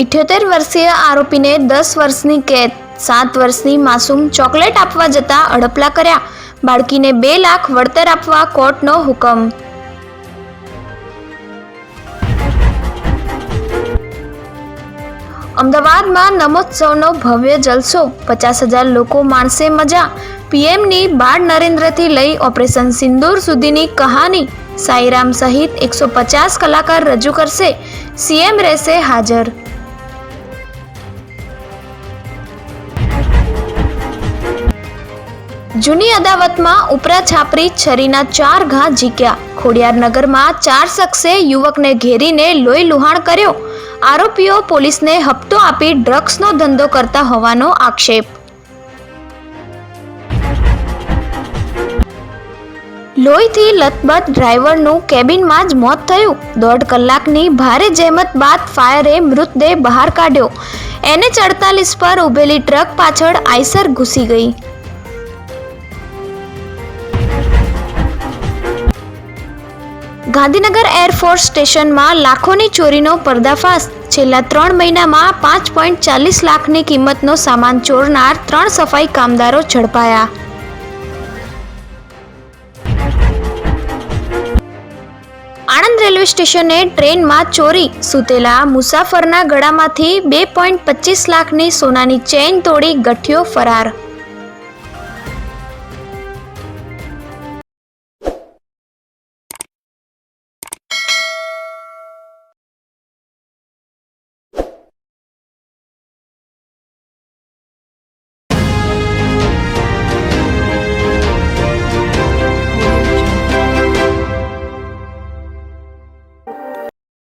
ઇઠ્યોતેર વર્ષીય આરોપીને દસ વર્ષની કેદ, સાત વર્ષની માસૂમ ચોકલેટ આપવા જતા અડપલા કર્યા. બાળકીને બે લાખ વળતર આપવા કોર્ટનો હુકમ. અમદાવાદમાં નમોત્સવનો ભવ્ય જલસો. પચાસ હજાર લોકો માણસે મજા. પીએમની બાળ નરેન્દ્રથી લઈ ઓપરેશન સિંદૂર સુધીની કહાની. સાઈરામ સહિત એકસો પચાસ કલાકાર રજૂ કરશે. સીએમ રહેશે હાજર. જૂની અદાવતમાં ઉપરા છાપરી છરીના ચાર ઘા ઝીક્યા. ખોડિયારનગરમાં ચાર શખ્સે યુવકને ઘેરીને લોહી લુહાણ કર્યો. આરોપીઓ પોલીસને હપ્તો આપી ડ્રગ્સનો ધંધો કરતા હોવાનો આક્ષેપ. લોહીથી લથબથ ડ્રાઈવરનું કેબિનમાં જ મોત થયું. દોઢ કલાકની ભારે જહેમત બાદ ફાયરે મૃતદેહ બહાર કાઢ્યો. એનએચ અડતાલીસ પર ઊભેલી ટ્રક પાછળ આઈસર ઘૂસી ગઈ. ગાંધીનગર એરફોર્સ સ્ટેશનમાં લાખોની ચોરીનો પર્દાફાશ. છેલ્લા ત્રણ મહિનામાં પાંચ પોઈન્ટ ચાલીસ લાખની કિંમતનો સામાન ચોરનાર ત્રણ સફાઈ કામદારો ઝડપાયા. આણંદ રેલવે સ્ટેશને ટ્રેનમાં ચોરી. સૂતેલા મુસાફરના ગળામાંથી બે પોઈન્ટ પચીસ લાખની સોનાની ચેઇન તોડી ગઠિયો ફરાર.